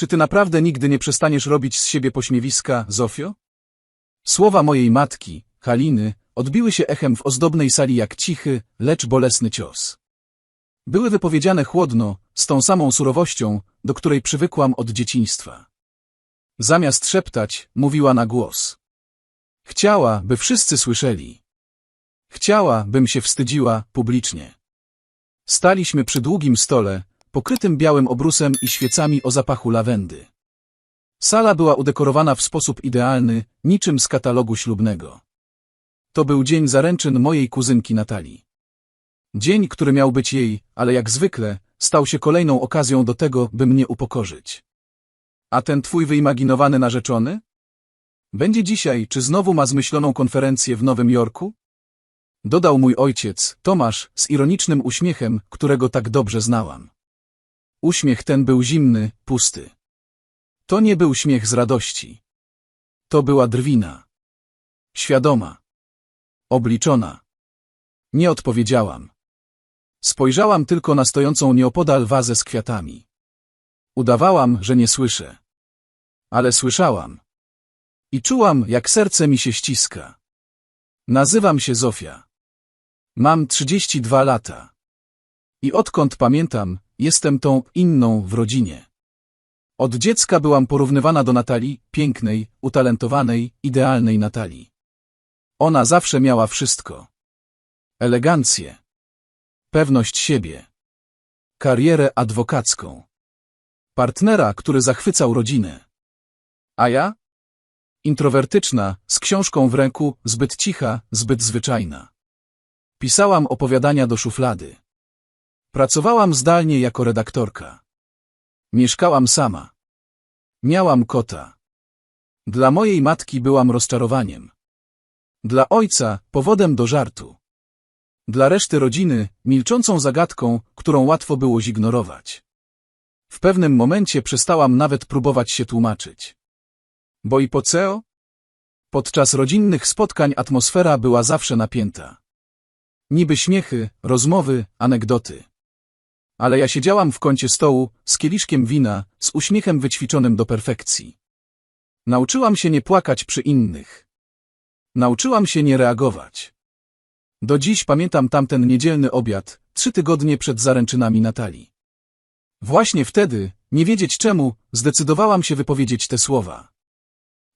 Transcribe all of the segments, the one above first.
Czy ty naprawdę nigdy nie przestaniesz robić z siebie pośmiewiska, Zofio? Słowa mojej matki, Haliny, odbiły się echem w ozdobnej sali jak cichy, lecz bolesny cios. Były wypowiedziane chłodno, z tą samą surowością, do której przywykłam od dzieciństwa. Zamiast szeptać, mówiła na głos. Chciała, by wszyscy słyszeli. Chciała, bym się wstydziła publicznie. Staliśmy przy długim stole, pokrytym białym obrusem i świecami o zapachu lawendy. Sala była udekorowana w sposób idealny, niczym z katalogu ślubnego. To był dzień zaręczyn mojej kuzynki Natalii. Dzień, który miał być jej, ale jak zwykle, stał się kolejną okazją do tego, by mnie upokorzyć. A ten twój wyimaginowany narzeczony? Będzie dzisiaj, czy znowu ma zmyśloną konferencję w Nowym Jorku? Dodał mój ojciec, Tomasz, z ironicznym uśmiechem, którego tak dobrze znałam. Uśmiech ten był zimny, pusty. To nie był śmiech z radości. To była drwina. Świadoma. Obliczona. Nie odpowiedziałam. Spojrzałam tylko na stojącą nieopodal wazę z kwiatami. Udawałam, że nie słyszę. Ale słyszałam. I czułam, jak serce mi się ściska. Nazywam się Zofia. Mam 32 lata. I odkąd pamiętam, jestem tą inną w rodzinie. Od dziecka byłam porównywana do Natalii, pięknej, utalentowanej, idealnej Natalii. Ona zawsze miała wszystko. Elegancję. Pewność siebie. Karierę adwokacką. Partnera, który zachwycał rodzinę. A ja? Introwertyczna, z książką w ręku, zbyt cicha, zbyt zwyczajna. Pisałam opowiadania do szuflady. Pracowałam zdalnie jako redaktorka. Mieszkałam sama. Miałam kota. Dla mojej matki byłam rozczarowaniem. Dla ojca powodem do żartu. Dla reszty rodziny milczącą zagadką, którą łatwo było zignorować. W pewnym momencie przestałam nawet próbować się tłumaczyć. Bo i po CEO? Podczas rodzinnych spotkań atmosfera była zawsze napięta. Niby śmiechy, rozmowy, anegdoty. Ale ja siedziałam w kącie stołu, z kieliszkiem wina, z uśmiechem wyćwiczonym do perfekcji. Nauczyłam się nie płakać przy innych. Nauczyłam się nie reagować. Do dziś pamiętam tamten niedzielny obiad, trzy tygodnie przed zaręczynami Natalii. Właśnie wtedy, nie wiedzieć czemu, zdecydowałam się wypowiedzieć te słowa.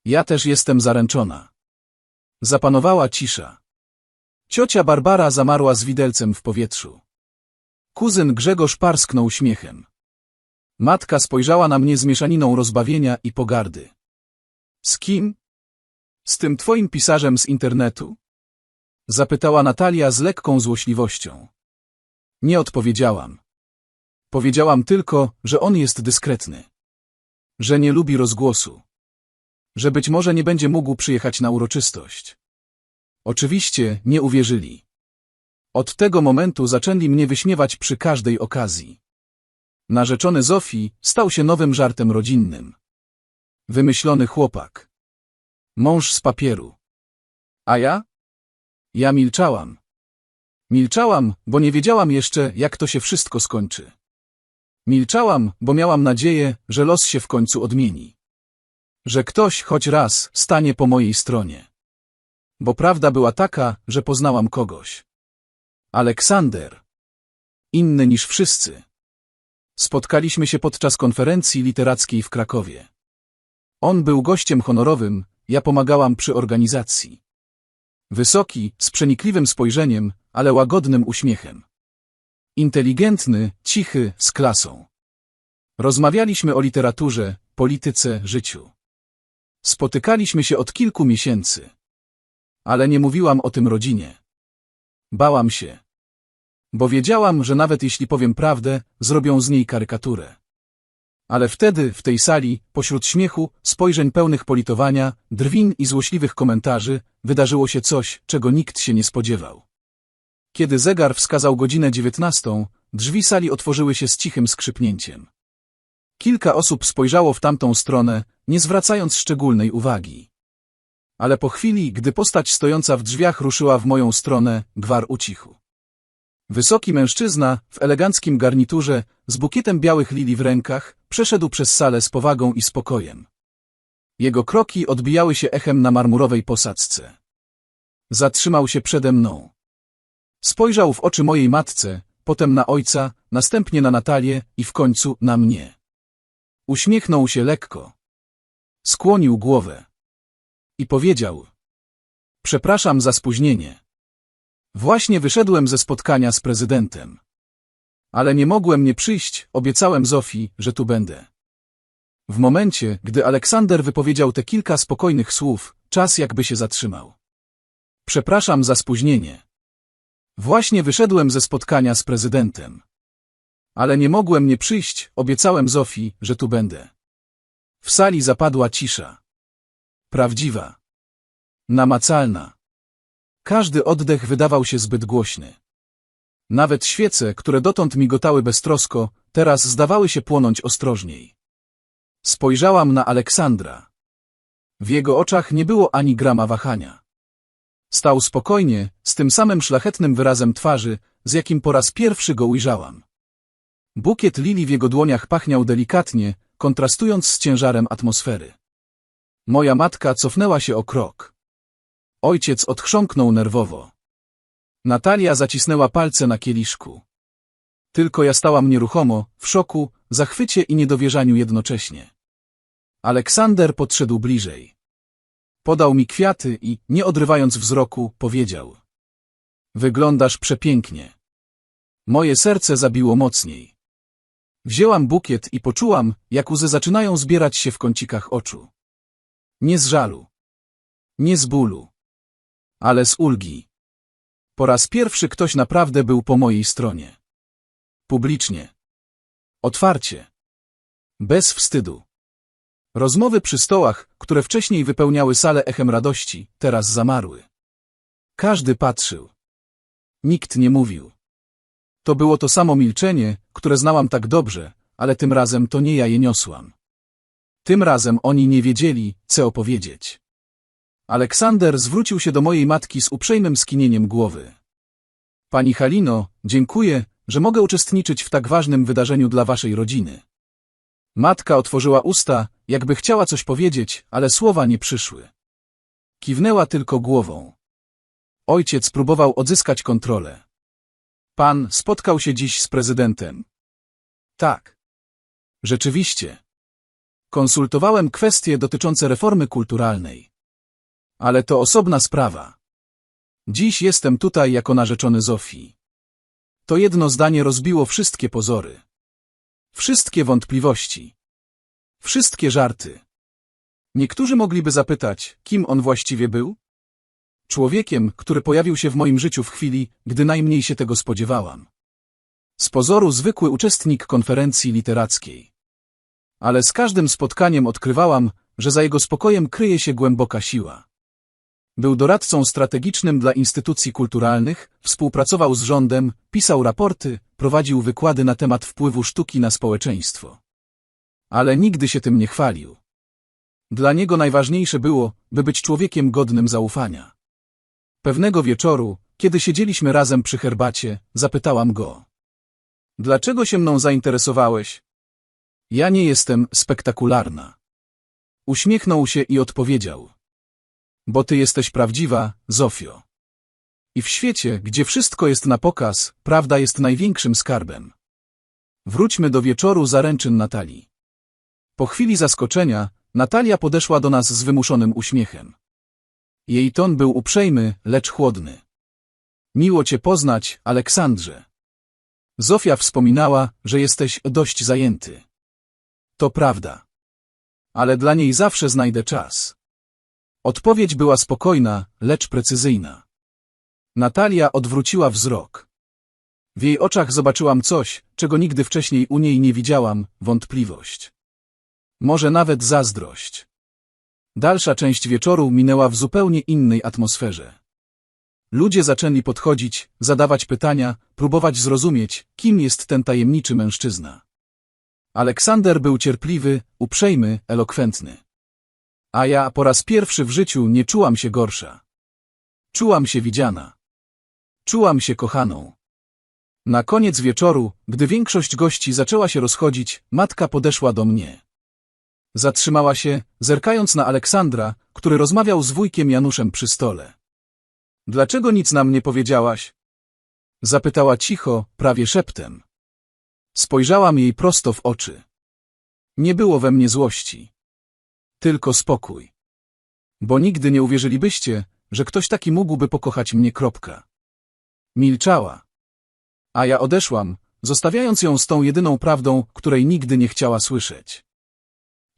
Ja też jestem zaręczona. Zapanowała cisza. Ciocia Barbara zamarła z widelcem w powietrzu. Kuzyn Grzegorz parsknął śmiechem. Matka spojrzała na mnie z mieszaniną rozbawienia i pogardy. Z kim? Z tym twoim pisarzem z internetu? Zapytała Natalia z lekką złośliwością. Nie odpowiedziałam. Powiedziałam tylko, że on jest dyskretny. Że nie lubi rozgłosu. Że być może nie będzie mógł przyjechać na uroczystość. Oczywiście nie uwierzyli. Od tego momentu zaczęli mnie wyśmiewać przy każdej okazji. Narzeczony Zofii stał się nowym żartem rodzinnym. Wymyślony chłopak. Mąż z papieru. A ja? Ja milczałam. Milczałam, bo nie wiedziałam jeszcze, jak to się wszystko skończy. Milczałam, bo miałam nadzieję, że los się w końcu odmieni. Że ktoś choć raz stanie po mojej stronie. Bo prawda była taka, że poznałam kogoś. Aleksander. Inny niż wszyscy. Spotkaliśmy się podczas konferencji literackiej w Krakowie. On był gościem honorowym, ja pomagałam przy organizacji. Wysoki, z przenikliwym spojrzeniem, ale łagodnym uśmiechem. Inteligentny, cichy, z klasą. Rozmawialiśmy o literaturze, polityce, życiu. Spotykaliśmy się od kilku miesięcy. Ale nie mówiłam o tym rodzinie. Bałam się. Bo wiedziałam, że nawet jeśli powiem prawdę, zrobią z niej karykaturę. Ale wtedy, w tej sali, pośród śmiechu, spojrzeń pełnych politowania, drwin i złośliwych komentarzy, wydarzyło się coś, czego nikt się nie spodziewał. Kiedy zegar wskazał godzinę dziewiętnastą, drzwi sali otworzyły się z cichym skrzypnięciem. Kilka osób spojrzało w tamtą stronę, nie zwracając szczególnej uwagi. Ale po chwili, gdy postać stojąca w drzwiach ruszyła w moją stronę, gwar ucichł. Wysoki mężczyzna, w eleganckim garniturze, z bukietem białych lilii w rękach, przeszedł przez salę z powagą i spokojem. Jego kroki odbijały się echem na marmurowej posadzce. Zatrzymał się przede mną. Spojrzał w oczy mojej matce, potem na ojca, następnie na Natalię i w końcu na mnie. Uśmiechnął się lekko. Skłonił głowę. I powiedział. Przepraszam za spóźnienie. Właśnie wyszedłem ze spotkania z prezydentem. Ale nie mogłem nie przyjść, obiecałem Zofii, że tu będę. W momencie, gdy Aleksander wypowiedział te kilka spokojnych słów, czas jakby się zatrzymał. Przepraszam za spóźnienie. Właśnie wyszedłem ze spotkania z prezydentem. Ale nie mogłem nie przyjść, obiecałem Zofii, że tu będę. W sali zapadła cisza. Prawdziwa. Namacalna. Każdy oddech wydawał się zbyt głośny. Nawet świece, które dotąd migotały beztrosko, teraz zdawały się płonąć ostrożniej. Spojrzałam na Aleksandra. W jego oczach nie było ani grama wahania. Stał spokojnie, z tym samym szlachetnym wyrazem twarzy, z jakim po raz pierwszy go ujrzałam. Bukiet lilii w jego dłoniach pachniał delikatnie, kontrastując z ciężarem atmosfery. Moja matka cofnęła się o krok. Ojciec odchrząknął nerwowo. Natalia zacisnęła palce na kieliszku. Tylko ja stałam nieruchomo, w szoku, zachwycie i niedowierzaniu jednocześnie. Aleksander podszedł bliżej. Podał mi kwiaty i, nie odrywając wzroku, powiedział. Wyglądasz przepięknie. Moje serce zabiło mocniej. Wzięłam bukiet i poczułam, jak łzy zaczynają zbierać się w kącikach oczu. Nie z żalu. Nie z bólu. Ale z ulgi. Po raz pierwszy ktoś naprawdę był po mojej stronie. Publicznie. Otwarcie. Bez wstydu. Rozmowy przy stołach, które wcześniej wypełniały salę echem radości, teraz zamarły. Każdy patrzył. Nikt nie mówił. To było to samo milczenie, które znałam tak dobrze, ale tym razem to nie ja je niosłam. Tym razem oni nie wiedzieli, co opowiedzieć. Aleksander zwrócił się do mojej matki z uprzejmym skinieniem głowy. Pani Halino, dziękuję, że mogę uczestniczyć w tak ważnym wydarzeniu dla waszej rodziny. Matka otworzyła usta, jakby chciała coś powiedzieć, ale słowa nie przyszły. Kiwnęła tylko głową. Ojciec próbował odzyskać kontrolę. Pan spotkał się dziś z prezydentem. Tak. Rzeczywiście. Konsultowałem kwestie dotyczące reformy kulturalnej. Ale to osobna sprawa. Dziś jestem tutaj jako narzeczony Zofii. To jedno zdanie rozbiło wszystkie pozory. Wszystkie wątpliwości. Wszystkie żarty. Niektórzy mogliby zapytać, kim on właściwie był? Człowiekiem, który pojawił się w moim życiu w chwili, gdy najmniej się tego spodziewałam. Z pozoru zwykły uczestnik konferencji literackiej. Ale z każdym spotkaniem odkrywałam, że za jego spokojem kryje się głęboka siła. Był doradcą strategicznym dla instytucji kulturalnych, współpracował z rządem, pisał raporty, prowadził wykłady na temat wpływu sztuki na społeczeństwo. Ale nigdy się tym nie chwalił. Dla niego najważniejsze było, by być człowiekiem godnym zaufania. Pewnego wieczoru, kiedy siedzieliśmy razem przy herbacie, zapytałam go. Dlaczego się mną zainteresowałeś? Ja nie jestem spektakularna. Uśmiechnął się i odpowiedział. Bo ty jesteś prawdziwa, Zofio. I w świecie, gdzie wszystko jest na pokaz, prawda jest największym skarbem. Wróćmy do wieczoru zaręczyn Natalii. Po chwili zaskoczenia, Natalia podeszła do nas z wymuszonym uśmiechem. Jej ton był uprzejmy, lecz chłodny. Miło cię poznać, Aleksandrze. Zofia wspominała, że jesteś dość zajęty. To prawda. Ale dla niej zawsze znajdę czas. Odpowiedź była spokojna, lecz precyzyjna. Natalia odwróciła wzrok. W jej oczach zobaczyłam coś, czego nigdy wcześniej u niej nie widziałam, wątpliwość. Może nawet zazdrość. Dalsza część wieczoru minęła w zupełnie innej atmosferze. Ludzie zaczęli podchodzić, zadawać pytania, próbować zrozumieć, kim jest ten tajemniczy mężczyzna. Aleksander był cierpliwy, uprzejmy, elokwentny. A ja po raz pierwszy w życiu nie czułam się gorsza. Czułam się widziana. Czułam się kochaną. Na koniec wieczoru, gdy większość gości zaczęła się rozchodzić, matka podeszła do mnie. Zatrzymała się, zerkając na Aleksandra, który rozmawiał z wujkiem Januszem przy stole. Dlaczego nic nam nie powiedziałaś? Zapytała cicho, prawie szeptem. Spojrzałam jej prosto w oczy. Nie było we mnie złości. Tylko spokój. Bo nigdy nie uwierzylibyście, że ktoś taki mógłby pokochać mnie. Kropka. Milczała. A ja odeszłam, zostawiając ją z tą jedyną prawdą, której nigdy nie chciała słyszeć.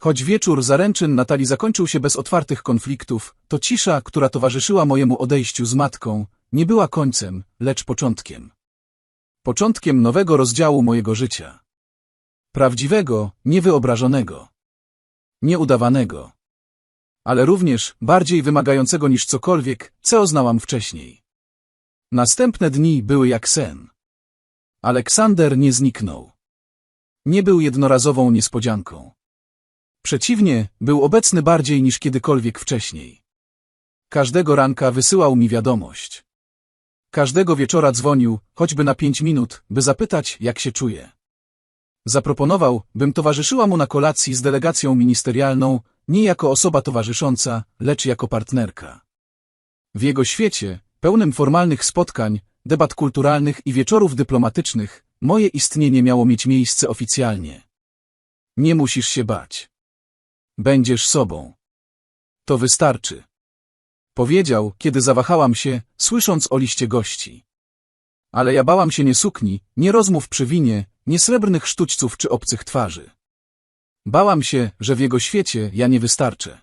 Choć wieczór zaręczyn Natalii zakończył się bez otwartych konfliktów, to cisza, która towarzyszyła mojemu odejściu z matką, nie była końcem, lecz początkiem. Początkiem nowego rozdziału mojego życia. Prawdziwego, niewyobrażonego. Nieudawanego. Ale również bardziej wymagającego niż cokolwiek, co znałam wcześniej. Następne dni były jak sen. Aleksander nie zniknął. Nie był jednorazową niespodzianką. Przeciwnie, był obecny bardziej niż kiedykolwiek wcześniej. Każdego ranka wysyłał mi wiadomość. Każdego wieczora dzwonił, choćby na pięć minut, by zapytać, jak się czuje. Zaproponował, bym towarzyszyła mu na kolacji z delegacją ministerialną, nie jako osoba towarzysząca, lecz jako partnerka. W jego świecie, pełnym formalnych spotkań, debat kulturalnych i wieczorów dyplomatycznych, moje istnienie miało mieć miejsce oficjalnie. Nie musisz się bać. Będziesz sobą. To wystarczy. Powiedział, kiedy zawahałam się, słysząc o liście gości. Ale ja bałam się nie sukni, nie rozmów przy winie, nie srebrnych sztućców czy obcych twarzy. Bałam się, że w jego świecie ja nie wystarczę.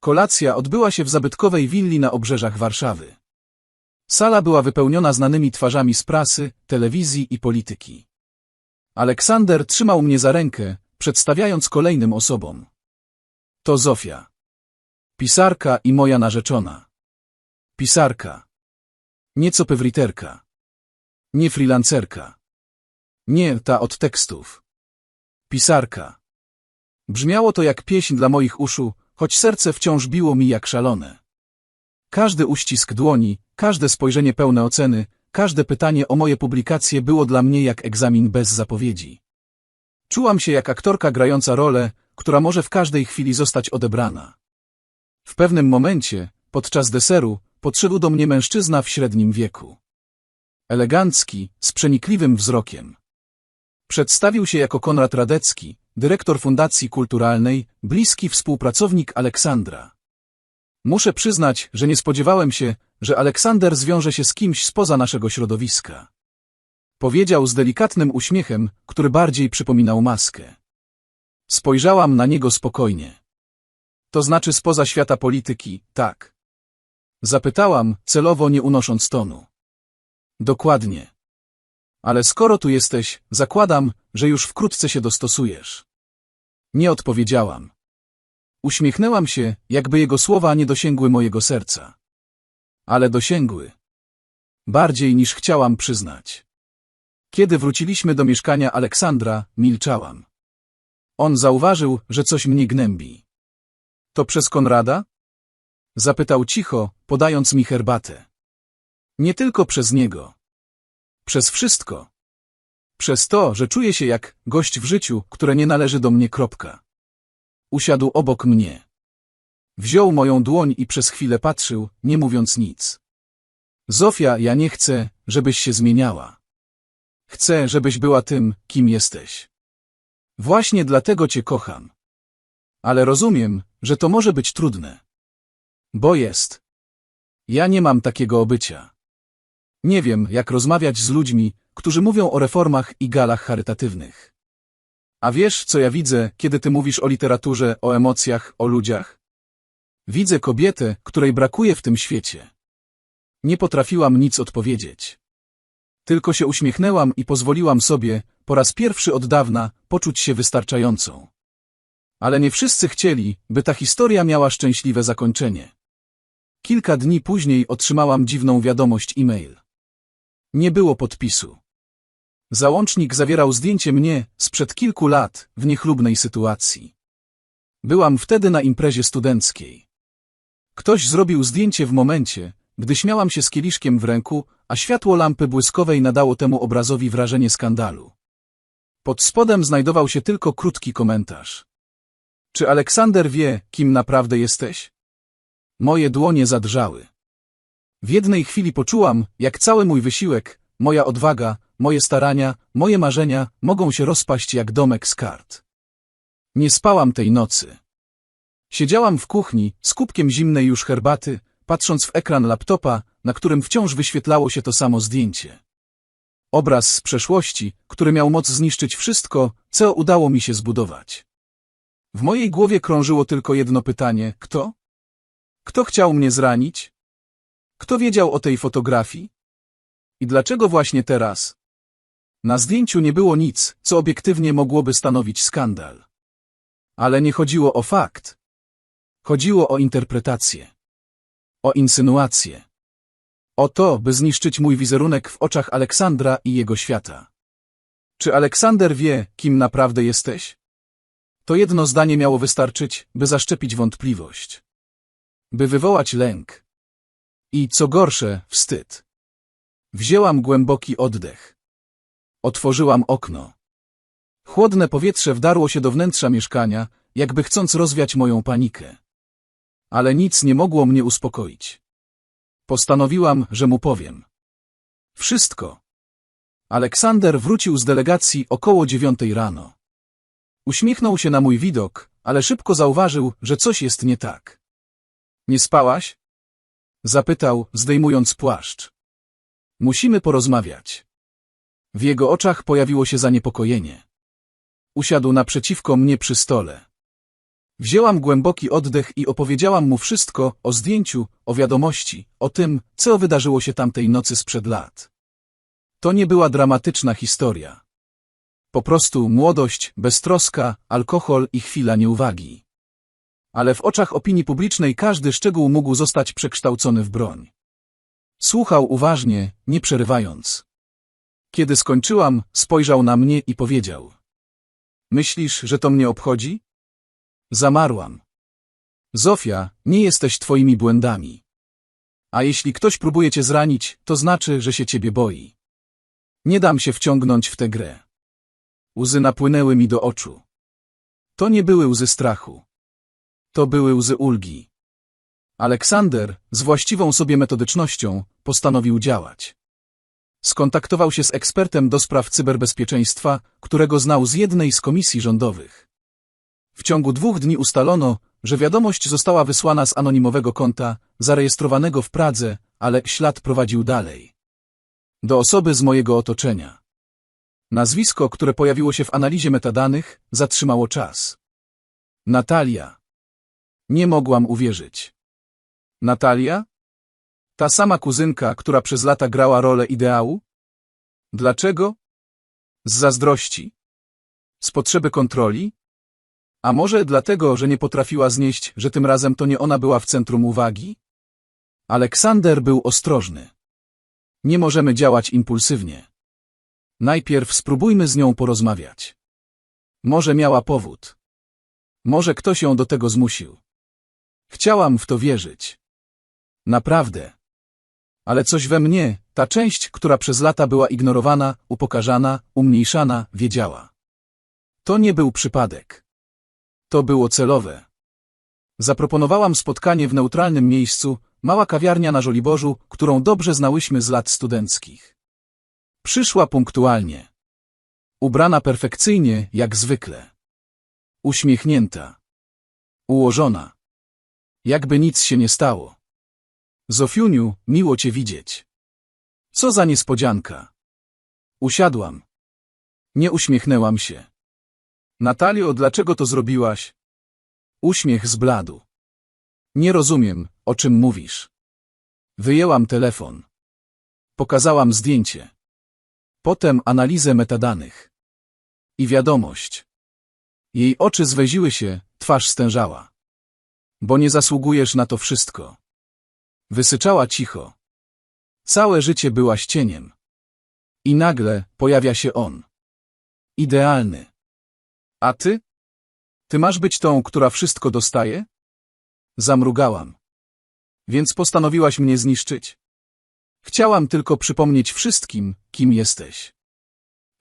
Kolacja odbyła się w zabytkowej willi na obrzeżach Warszawy. Sala była wypełniona znanymi twarzami z prasy, telewizji i polityki. Aleksander trzymał mnie za rękę, przedstawiając kolejnym osobom. To Zofia. Pisarka i moja narzeczona. Pisarka. Nieco pewriterka. Nie freelancerka. Nie ta od tekstów. Pisarka. Brzmiało to jak pieśń dla moich uszu, choć serce wciąż biło mi jak szalone. Każdy uścisk dłoni, każde spojrzenie pełne oceny, każde pytanie o moje publikacje było dla mnie jak egzamin bez zapowiedzi. Czułam się jak aktorka grająca rolę, która może w każdej chwili zostać odebrana. W pewnym momencie, podczas deseru, podszedł do mnie mężczyzna w średnim wieku. Elegancki, z przenikliwym wzrokiem. Przedstawił się jako Konrad Radecki, dyrektor Fundacji Kulturalnej, bliski współpracownik Aleksandra. Muszę przyznać, że nie spodziewałem się, że Aleksander zwiąże się z kimś spoza naszego środowiska. Powiedział z delikatnym uśmiechem, który bardziej przypominał maskę. Spojrzałam na niego spokojnie. To znaczy spoza świata polityki, tak. Zapytałam, celowo nie unosząc tonu. Dokładnie. Ale skoro tu jesteś, zakładam, że już wkrótce się dostosujesz. Nie odpowiedziałam. Uśmiechnęłam się, jakby jego słowa nie dosięgły mojego serca. Ale dosięgły. Bardziej niż chciałam przyznać. Kiedy wróciliśmy do mieszkania Aleksandra, milczałam. On zauważył, że coś mnie gnębi. To przez Konrada? Zapytał cicho, podając mi herbatę. Nie tylko przez niego. Przez wszystko. Przez to, że czuję się jak gość w życiu, które nie należy do mnie. Kropka. Usiadł obok mnie. Wziął moją dłoń i przez chwilę patrzył, nie mówiąc nic. Zofia, ja nie chcę, żebyś się zmieniała. Chcę, żebyś była tym, kim jesteś. Właśnie dlatego cię kocham. Ale rozumiem, że to może być trudne. Bo jest. Ja nie mam takiego obycia. Nie wiem, jak rozmawiać z ludźmi, którzy mówią o reformach i galach charytatywnych. A wiesz, co ja widzę, kiedy ty mówisz o literaturze, o emocjach, o ludziach? Widzę kobietę, której brakuje w tym świecie. Nie potrafiłam nic odpowiedzieć. Tylko się uśmiechnęłam i pozwoliłam sobie, po raz pierwszy od dawna, poczuć się wystarczającą. Ale nie wszyscy chcieli, by ta historia miała szczęśliwe zakończenie. Kilka dni później otrzymałam dziwną wiadomość e-mail. Nie było podpisu. Załącznik zawierał zdjęcie mnie sprzed kilku lat w niechlubnej sytuacji. Byłam wtedy na imprezie studenckiej. Ktoś zrobił zdjęcie w momencie, gdy śmiałam się z kieliszkiem w ręku, a światło lampy błyskowej nadało temu obrazowi wrażenie skandalu. Pod spodem znajdował się tylko krótki komentarz. Czy Aleksander wie, kim naprawdę jesteś? Moje dłonie zadrżały. W jednej chwili poczułam, jak cały mój wysiłek, moja odwaga, moje starania, moje marzenia mogą się rozpaść jak domek z kart. Nie spałam tej nocy. Siedziałam w kuchni, z kubkiem zimnej już herbaty, patrząc w ekran laptopa, na którym wciąż wyświetlało się to samo zdjęcie. Obraz z przeszłości, który miał moc zniszczyć wszystko, co udało mi się zbudować. W mojej głowie krążyło tylko jedno pytanie: kto? Kto chciał mnie zranić? Kto wiedział o tej fotografii? I dlaczego właśnie teraz? Na zdjęciu nie było nic, co obiektywnie mogłoby stanowić skandal. Ale nie chodziło o fakt. Chodziło o interpretację. O insynuację. O to, by zniszczyć mój wizerunek w oczach Aleksandra i jego świata. Czy Aleksander wie, kim naprawdę jesteś? To jedno zdanie miało wystarczyć, by zaszczepić wątpliwość. By wywołać lęk. I, co gorsze, wstyd. Wzięłam głęboki oddech. Otworzyłam okno. Chłodne powietrze wdarło się do wnętrza mieszkania, jakby chcąc rozwiać moją panikę. Ale nic nie mogło mnie uspokoić. Postanowiłam, że mu powiem. Wszystko. Aleksander wrócił z delegacji około dziewiątej rano. Uśmiechnął się na mój widok, ale szybko zauważył, że coś jest nie tak. Nie spałaś? Zapytał, zdejmując płaszcz. Musimy porozmawiać. W jego oczach pojawiło się zaniepokojenie. Usiadł naprzeciwko mnie przy stole. Wzięłam głęboki oddech i opowiedziałam mu wszystko o zdjęciu, o wiadomości, o tym, co wydarzyło się tamtej nocy sprzed lat. To nie była dramatyczna historia. Po prostu młodość, beztroska, alkohol i chwila nieuwagi. Ale w oczach opinii publicznej każdy szczegół mógł zostać przekształcony w broń. Słuchał uważnie, nie przerywając. Kiedy skończyłam, spojrzał na mnie i powiedział. Myślisz, że to mnie obchodzi? Zamarłam. Zofia, nie jesteś twoimi błędami. A jeśli ktoś próbuje cię zranić, to znaczy, że się ciebie boi. Nie dam się wciągnąć w tę grę. Łzy napłynęły mi do oczu. To nie były łzy strachu. To były łzy ulgi. Aleksander, z właściwą sobie metodycznością, postanowił działać. Skontaktował się z ekspertem do spraw cyberbezpieczeństwa, którego znał z jednej z komisji rządowych. W ciągu dwóch dni ustalono, że wiadomość została wysłana z anonimowego konta, zarejestrowanego w Pradze, ale ślad prowadził dalej. Do osoby z mojego otoczenia. Nazwisko, które pojawiło się w analizie metadanych, zatrzymało czas. Natalia. Nie mogłam uwierzyć. Natalia? Ta sama kuzynka, która przez lata grała rolę ideału? Dlaczego? Z zazdrości? Z potrzeby kontroli? A może dlatego, że nie potrafiła znieść, że tym razem to nie ona była w centrum uwagi? Aleksander był ostrożny. Nie możemy działać impulsywnie. Najpierw spróbujmy z nią porozmawiać. Może miała powód. Może ktoś ją do tego zmusił. Chciałam w to wierzyć. Naprawdę. Ale coś we mnie, ta część, która przez lata była ignorowana, upokarzana, umniejszana, wiedziała. To nie był przypadek. To było celowe. Zaproponowałam spotkanie w neutralnym miejscu, mała kawiarnia na Żoliborzu, którą dobrze znałyśmy z lat studenckich. Przyszła punktualnie. Ubrana perfekcyjnie, jak zwykle. Uśmiechnięta. Ułożona. Jakby nic się nie stało. Zofiuniu, miło cię widzieć. Co za niespodzianka. Usiadłam. Nie uśmiechnęłam się. Natalio, dlaczego to zrobiłaś? Uśmiech zbladł. Nie rozumiem, o czym mówisz. Wyjęłam telefon. Pokazałam zdjęcie. Potem analizę metadanych. I wiadomość. Jej oczy zweziły się, twarz stężała. Bo nie zasługujesz na to wszystko. Wysyczała cicho. Całe życie byłaś cieniem. I nagle pojawia się on. Idealny. A ty? Ty masz być tą, która wszystko dostaje? Zamrugałam. Więc postanowiłaś mnie zniszczyć? Chciałam tylko przypomnieć wszystkim, kim jesteś.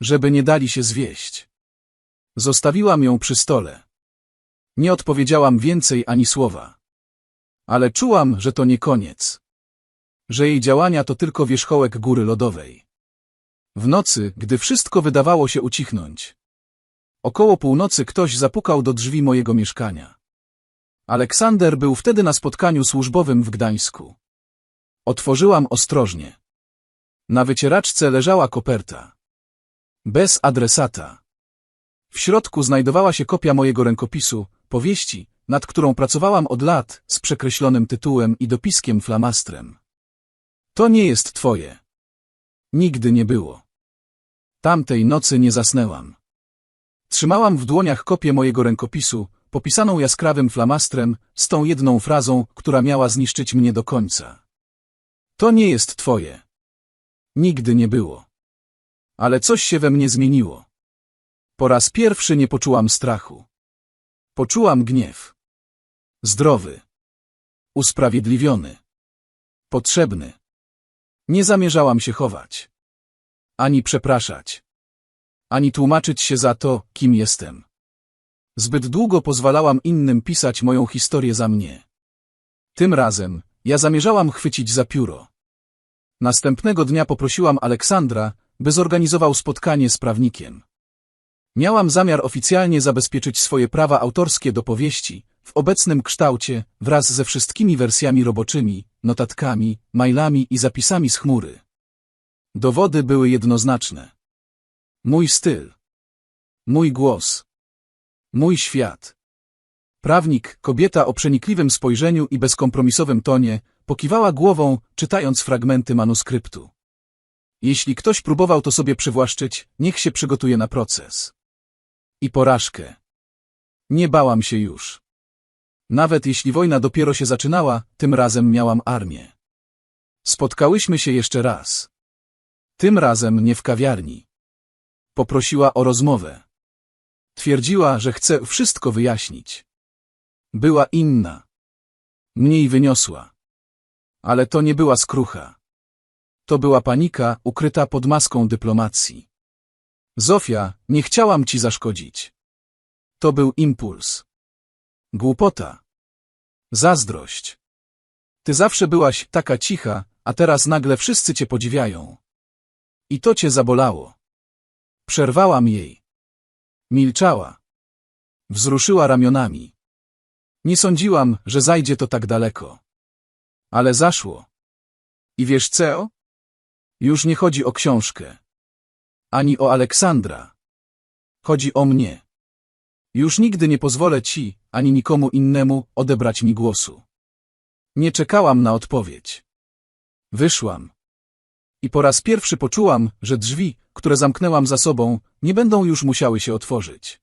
Żeby nie dali się zwieść. Zostawiłam ją przy stole. Nie odpowiedziałam więcej ani słowa. Ale czułam, że to nie koniec. Że jej działania to tylko wierzchołek góry lodowej. W nocy, gdy wszystko wydawało się ucichnąć. Około północy ktoś zapukał do drzwi mojego mieszkania. Aleksander był wtedy na spotkaniu służbowym w Gdańsku. Otworzyłam ostrożnie. Na wycieraczce leżała koperta. Bez adresata. W środku znajdowała się kopia mojego rękopisu, powieści, nad którą pracowałam od lat, z przekreślonym tytułem i dopiskiem flamastrem. To nie jest twoje. Nigdy nie było. Tamtej nocy nie zasnęłam. Trzymałam w dłoniach kopię mojego rękopisu, popisaną jaskrawym flamastrem, z tą jedną frazą, która miała zniszczyć mnie do końca. To nie jest twoje. Nigdy nie było. Ale coś się we mnie zmieniło. Po raz pierwszy nie poczułam strachu. Poczułam gniew. Zdrowy. Usprawiedliwiony. Potrzebny. Nie zamierzałam się chować. Ani przepraszać. Ani tłumaczyć się za to, kim jestem. Zbyt długo pozwalałam innym pisać moją historię za mnie. Tym razem ja zamierzałam chwycić za pióro. Następnego dnia poprosiłam Aleksandra, by zorganizował spotkanie z prawnikiem. Miałam zamiar oficjalnie zabezpieczyć swoje prawa autorskie do powieści, w obecnym kształcie, wraz ze wszystkimi wersjami roboczymi, notatkami, mailami i zapisami z chmury. Dowody były jednoznaczne. Mój styl. Mój głos. Mój świat. Prawnik, kobieta o przenikliwym spojrzeniu i bezkompromisowym tonie, pokiwała głową, czytając fragmenty manuskryptu. Jeśli ktoś próbował to sobie przywłaszczyć, niech się przygotuje na proces. I porażkę. Nie bałam się już. Nawet jeśli wojna dopiero się zaczynała, tym razem miałam armię. Spotkałyśmy się jeszcze raz. Tym razem nie w kawiarni. Poprosiła o rozmowę. Twierdziła, że chce wszystko wyjaśnić. Była inna. Mniej wyniosła. Ale to nie była skrucha. To była panika ukryta pod maską dyplomacji. Zofia, nie chciałam ci zaszkodzić. To był impuls. Głupota. Zazdrość. Ty zawsze byłaś taka cicha, a teraz nagle wszyscy cię podziwiają. I to cię zabolało. Przerwałam jej. Milczała. Wzruszyła ramionami. Nie sądziłam, że zajdzie to tak daleko. Ale zaszło. I wiesz co? Już nie chodzi o książkę. Ani o Aleksandra. Chodzi o mnie. Już nigdy nie pozwolę ci, ani nikomu innemu, odebrać mi głosu. Nie czekałam na odpowiedź. Wyszłam. I po raz pierwszy poczułam, że drzwi, które zamknęłam za sobą, nie będą już musiały się otworzyć.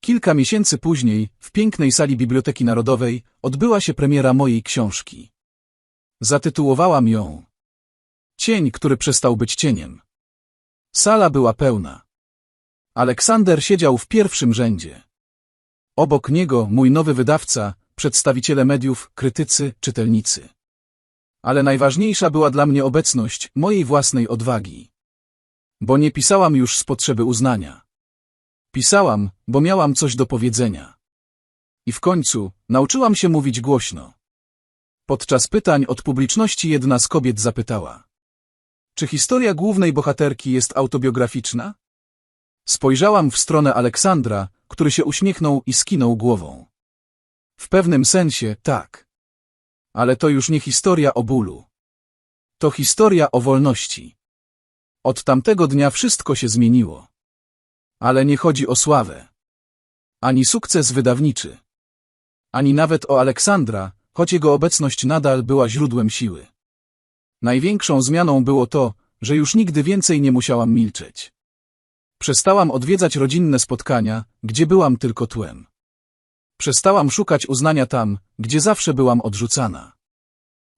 Kilka miesięcy później, w pięknej sali Biblioteki Narodowej, odbyła się premiera mojej książki. Zatytułowałam ją Cień, który przestał być cieniem. Sala była pełna. Aleksander siedział w pierwszym rzędzie. Obok niego mój nowy wydawca, przedstawiciele mediów, krytycy, czytelnicy. Ale najważniejsza była dla mnie obecność mojej własnej odwagi. Bo nie pisałam już z potrzeby uznania. Pisałam, bo miałam coś do powiedzenia. I w końcu nauczyłam się mówić głośno. Podczas pytań od publiczności jedna z kobiet zapytała. Czy historia głównej bohaterki jest autobiograficzna? Spojrzałam w stronę Aleksandra, który się uśmiechnął i skinął głową. W pewnym sensie tak. Ale to już nie historia o bólu. To historia o wolności. Od tamtego dnia wszystko się zmieniło. Ale nie chodzi o sławę. Ani sukces wydawniczy. Ani nawet o Aleksandra, choć jego obecność nadal była źródłem siły. Największą zmianą było to, że już nigdy więcej nie musiałam milczeć. Przestałam odwiedzać rodzinne spotkania, gdzie byłam tylko tłem. Przestałam szukać uznania tam, gdzie zawsze byłam odrzucana.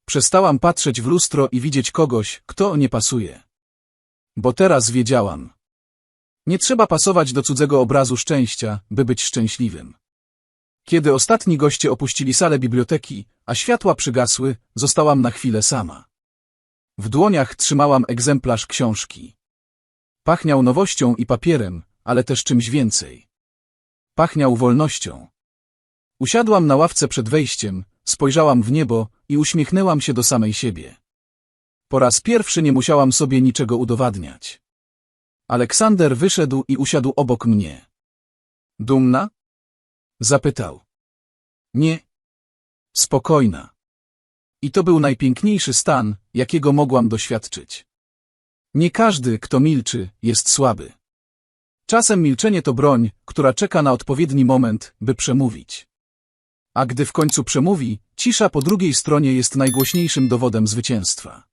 Przestałam patrzeć w lustro i widzieć kogoś, kto nie pasuje. Bo teraz wiedziałam. Nie trzeba pasować do cudzego obrazu szczęścia, by być szczęśliwym. Kiedy ostatni goście opuścili salę biblioteki, a światła przygasły, zostałam na chwilę sama. W dłoniach trzymałam egzemplarz książki. Pachniał nowością i papierem, ale też czymś więcej. Pachniał wolnością. Usiadłam na ławce przed wejściem, spojrzałam w niebo i uśmiechnęłam się do samej siebie. Po raz pierwszy nie musiałam sobie niczego udowadniać. Aleksander wyszedł i usiadł obok mnie. Dumna? Zapytał. Nie. Spokojna. I to był najpiękniejszy stan, jakiego mogłam doświadczyć. Nie każdy, kto milczy, jest słaby. Czasem milczenie to broń, która czeka na odpowiedni moment, by przemówić. A gdy w końcu przemówi, cisza po drugiej stronie jest najgłośniejszym dowodem zwycięstwa.